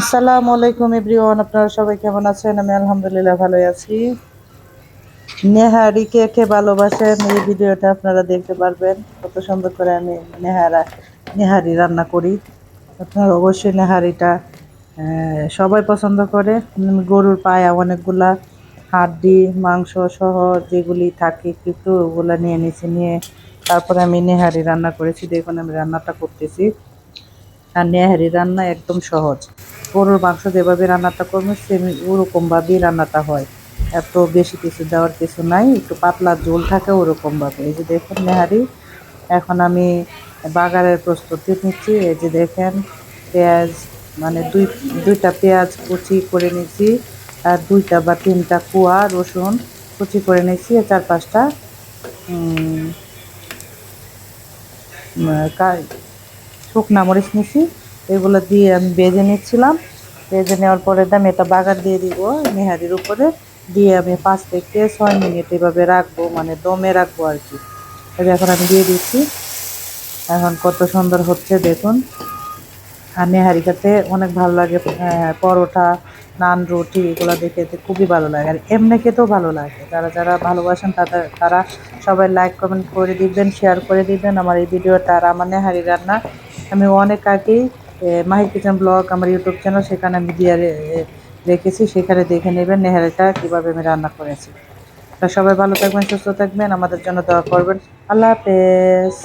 আসসালামু আলাইকুম এভরিওয়ান, আপনারা সবাই কেমন আছেন? আমি আলহামদুলিল্লাহ ভালোই আছি। নেহারি কে কে ভালোবাসেন? এই ভিডিওটা আপনারা দেখতে পারবেন। কত সুন্দর করে আমি নেহারা, নেহারি রান্না করি। আপনারা অবশ্যই নেহারিটা সবাই পছন্দ করে। গরুর পায়া অনেকগুলা, হাড্ডি, মাংস সহ যেগুলি থাকে কিন্তু ওগুলো নিয়ে নিয়েছি নিয়ে তারপরে আমি নেহারি রান্না করেছি। দেখুন, আমি রান্নাটা করতেছি। আর নেহারি রান্না একদম সহজ। গরুর মাংস যেভাবে রান্নাটা করব সেম ওরকমভাবেই রান্নাটা হয়। এত বেশি কিছু দেওয়ার কিছু নাই, একটু পাতলা ঝোল থাকে ওরকমভাবে। এই যে দেখুন নেহারি এখন আমি বাগারের প্রস্তুতি নিচ্ছি। এই যে দেখেন, পেঁয়াজ মানে দুই, দুইটা পেঁয়াজ কুচি করে নিচ্ছি আর দুইটা বা তিনটা কুয়া রসুন কুচি করে আর চার পাঁচটা শুকনা মরিচ নিছি এগুলো দিয়ে আমি বেজে নিচ্ছিলাম। বেজে নেওয়ার পরে দাম এটা বাগার দিয়ে দিব নেহারির উপরে। দিয়ে আমি পাঁচ থেকে ছয় মিনিট এভাবে রাখব মানে দমে রাখব আর কি। এখন আমি দিয়ে দিচ্ছি। এখন কত সুন্দর হচ্ছে দেখুন। আর নেহারি খেতে অনেক ভালো লাগে পরোটা, নান রুটি, এগুলো দেখে খুবই ভালো লাগে। আর এমনি খেতেও ভালো লাগে। যারা যারা ভালোবাসেন তাদের, তারা সবাই লাইক কমেন্ট করে দিবেন শেয়ার করে দিবেন। আমার এই ভিডিওটা আর আমার নেহারি রান্না আমি অনেক আগেই মাহির কিচেন ব্লগ আমার ইউটিউব চ্যানেল, সেখানে আমি দিয়ে রেখেছি। সেখানে দেখে নেবেন নেহারেটা কীভাবে আমি রান্না করেছি। সবাই ভালো থাকবেন, সুস্থ থাকবেন, আমাদের জন্য দোয়া করবেন। আল্লাহ হাফেজ।